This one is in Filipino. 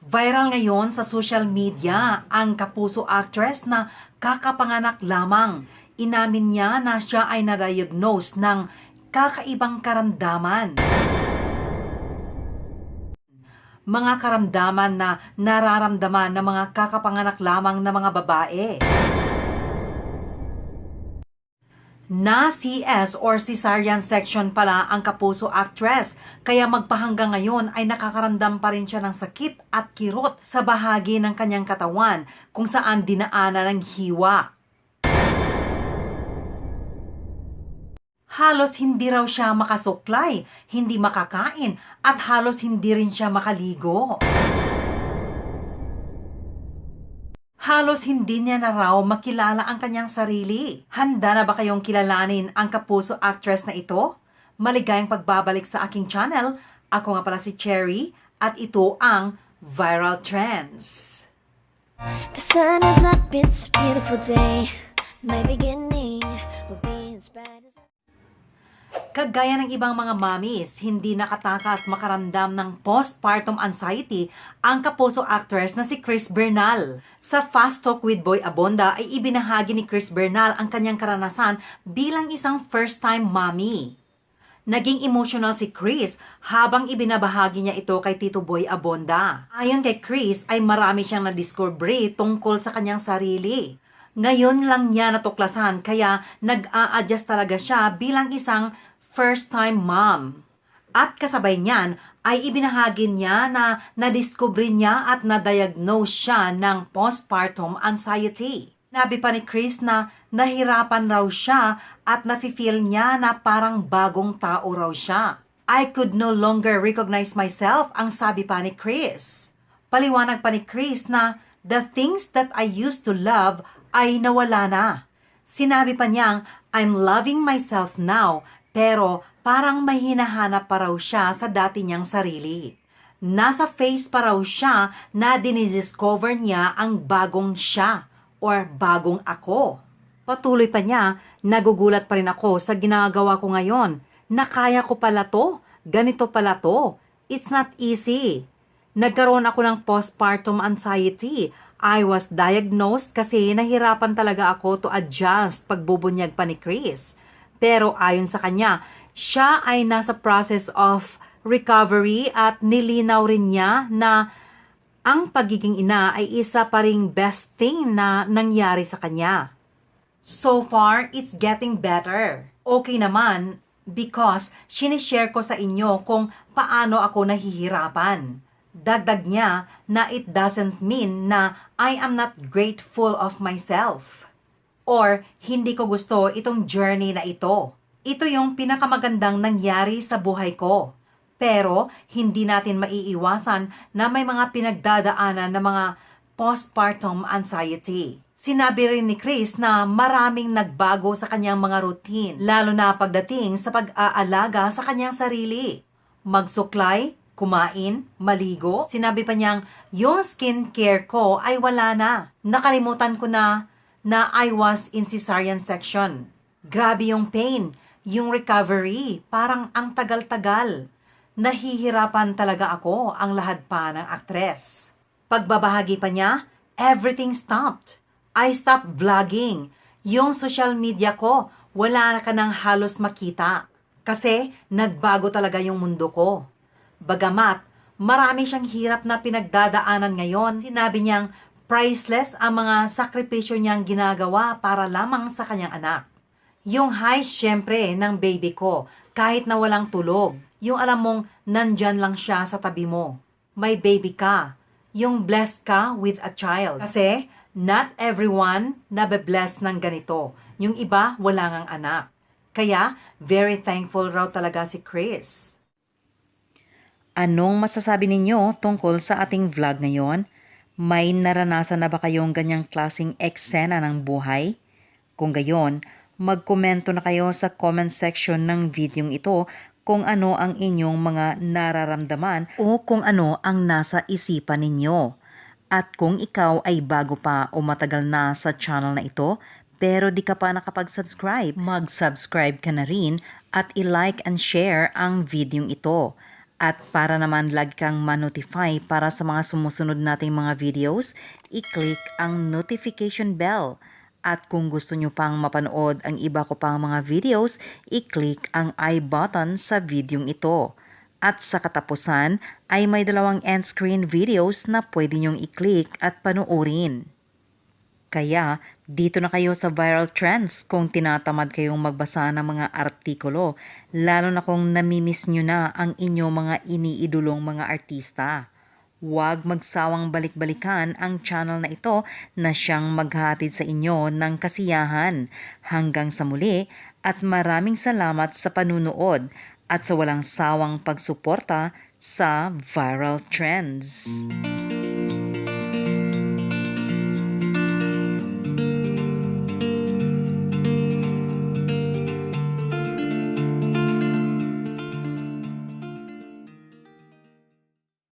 Viral ngayon sa social media ang kapuso actress na kakapanganak lamang. Inamin niya na siya ay na-diagnose ng kakaibang karamdaman. Mga karamdaman na nararamdaman ng mga kakapanganak lamang na mga babae. Na CS or cesarean section pala ang kapuso actress, kaya magpahanggang ngayon ay nakakaramdam pa rin siya ng sakit at kirot sa bahagi ng kanyang katawan kung saan dinaanan ng hiwa. Halos hindi raw siya makasuklay, hindi makakain, at halos hindi rin siya makaligo. Halos hindi niya na raw makilala ang kanyang sarili. Handa na ba kayong kilalanin ang kapuso actress na ito? Maligayang pagbabalik sa aking channel. Ako nga pala si Cherry at ito ang Viral Trends. The sun is up, it's a beautiful day. My beginning Kagaya ng ibang mga mommies, hindi nakatakas makaramdam ng postpartum anxiety ang kapuso actress na si Chris Bernal. Sa Fast Talk with Boy Abonda ay ibinahagi ni Chris Bernal ang kanyang karanasan bilang isang first-time mommy. Naging emotional si Chris habang ibinabahagi niya ito kay Tito Boy Abonda. Ayon kay Chris ay marami siyang na-discovery tungkol sa kanyang sarili. Ngayon lang niya natuklasan kaya nag-a-adjust talaga siya bilang isang first-time mom. At kasabay niyan ay ibinahagi niya na nadiskubre niya at na-diagnose siya ng postpartum anxiety. Nabi pa ni Chris na nahirapan raw siya at nafe-feel niya na parang bagong tao raw siya. I could no longer recognize myself, ang sabi pa ni Chris. Paliwanag pa ni Chris na the things that I used to love ay nawala na. Sinabi pa niyang, I'm loving myself now, pero parang may hinahanap pa raw siya sa dati niyang sarili. Nasa face pa raw siya na dinidiscover niya ang bagong siya or bagong ako. Patuloy pa niya, nagugulat pa rin ako sa ginagawa ko ngayon. Nakaya ko pala to, ganito pala to. It's not easy. Nagkaroon ako ng postpartum anxiety. I was diagnosed kasi nahirapan talaga ako to adjust pagbubunyag pa ni Chris. Pero ayon sa kanya, siya ay nasa process of recovery at nilinaw rin niya na ang pagiging ina ay isa pa ring best thing na nangyari sa kanya. So far, it's getting better. Okay naman because sinishare ko sa inyo kung paano ako nahihirapan. Dagdag niya na it doesn't mean na I am not grateful of myself. Or hindi ko gusto itong journey na ito. Ito yung pinakamagandang nangyari sa buhay ko. Pero hindi natin maiiwasan na may mga pinagdadaanan ng mga postpartum anxiety. Sinabi rin ni Chris na maraming nagbago sa kanyang mga routine, lalo na pagdating sa pag-aalaga sa kanyang sarili. Magsuklay, kumain, maligo. Sinabi pa niyang, yung skincare ko ay wala na. Nakalimutan ko na na I was in cesarean section. Grabe yung pain, yung recovery, parang ang tagal-tagal. Nahihirapan talaga ako ang lahad pa ng aktres. Pagbabahagi pa niya, everything stopped. I stopped vlogging. Yung social media ko, wala na ka nang halos makita. Kasi nagbago talaga yung mundo ko. Bagamat, marami siyang hirap na pinagdadaanan ngayon. Sinabi niyang priceless ang mga sakripisyo niyang ginagawa para lamang sa kanyang anak. Yung high syempre ng baby ko, kahit na walang tulog. Yung alam mong nandyan lang siya sa tabi mo. May baby ka. Yung blessed ka with a child. Kasi not everyone nabe-bless ng ganito. Yung iba wala ngang anak. Kaya very thankful raw talaga si Chris. Anong masasabi ninyo tungkol sa ating vlog ngayon? May naranasan na ba kayong ganyang klasing eksena ng buhay? Kung gayon, magkomento na kayo sa comment section ng videong ito kung ano ang inyong mga nararamdaman o kung ano ang nasa isipan ninyo. At kung ikaw ay bago pa o matagal na sa channel na ito, pero di ka pa nakapag-subscribe, mag-subscribe ka na rin at i-like and share ang videong ito. At para naman lagi kang ma-notify para sa mga sumusunod nating mga videos, i-click ang notification bell. At kung gusto nyo pang mapanood ang iba ko pang mga videos, i-click ang i button sa videong ito. At sa katapusan ay may dalawang end screen videos na pwede nyong i-click at panuorin. Kaya, dito na kayo sa viral trends kung tinatamad kayong magbasa ng mga artikulo, lalo na kung namimiss nyo na ang inyong mga iniidulong mga artista. Huwag magsawang balik-balikan ang channel na ito na siyang maghatid sa inyo ng kasiyahan. Hanggang sa muli at maraming salamat sa panunood at sa walang sawang pagsuporta sa Viral Trends.